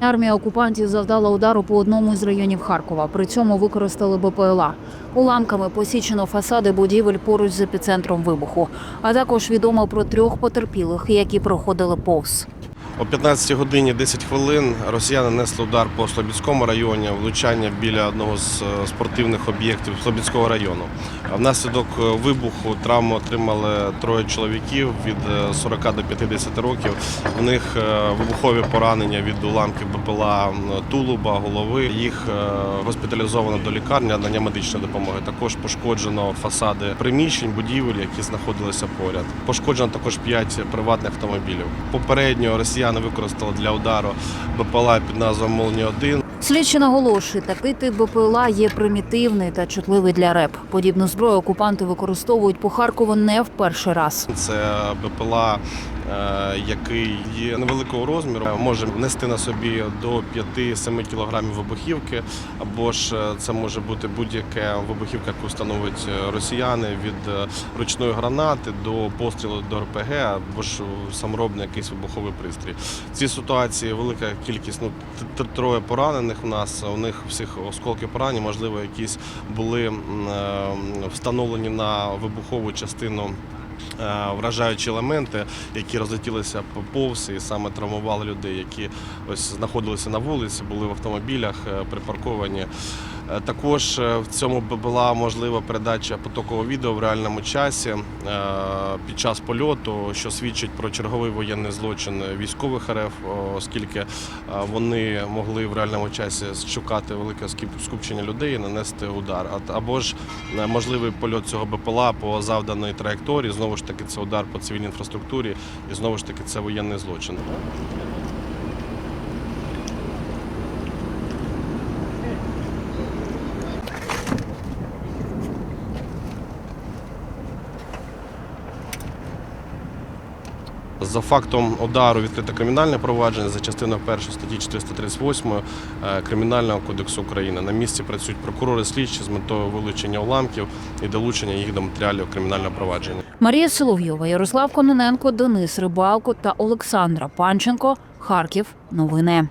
Армія окупантів завдала удару по одному з районів Харкова. При цьому використали БПЛА. Уламками посічено фасади будівель поруч з епіцентром вибуху. А також відомо про трьох потерпілих, які проходили повз. О 15 годині 10 хвилин росіяни несли удар по Слобідському районі, влучання біля одного з е, спортивних об'єктів Слобідського району. Внаслідок е, вибуху травму отримали троє чоловіків від е, 40 до 50 років. У них е, вибухові поранення від уламків БПЛА тулуба, голови. Їх е, госпіталізовано до лікарні, надання медичної допомоги. Також пошкоджено фасади приміщень, будівель, які знаходилися поряд. Пошкоджено також 5 приватних автомобілів. Попередньо росіяни використали для удару БПЛА під назвою Молні-1. Слідчі наголошують, такий тип БПЛА є примітивний та чутливий для РЕП. Подібну зброю окупанти використовують по Харкову не в перший раз. Це БПЛА, е, який є невеликого розміру, може нести на собі до 5-7 кілограмів вибухівки, або ж е, це може бути будь-яка вибухівка, яку встановить е, росіяни від ручної гранати до пострілу до РПГ, або ж саморобний якийсь вибуховий пристрій. В цій ситуації велика кількість, ну троє поранених у нас. У них всіх осколки поранень, можливо, якісь були е, встановлені на вибухову частину е, вражаючі елементи, які розлетілися по- повз і саме травмували людей, які ось знаходилися на вулиці, були в автомобілях, е, припарковані. Е, Також е, в цьому була можлива передача потокового відео в реальному часі е, під час польоту, що свідчить про черговий воєнний злочин військових РФ, оскільки вони могли в реальному часі шукати велике скупчення людей і нанести удар. Або ж можливий польот цього БПЛА по завданої траєкторії. Знову ж таки, це удар по цивільній інфраструктурі, і знову ж таки це воєнний злочин. За фактом удару відкрите кримінальне провадження за частиною 1 статті 438 е, Кримінального кодексу України. На місці працюють прокурори слідчі з метою вилучення уламків і долучення їх до матеріалів кримінального провадження. Марія Соловйова, Ярослав Кононенко, Денис Рибалко та Олександра Панченко. Харків. Новини.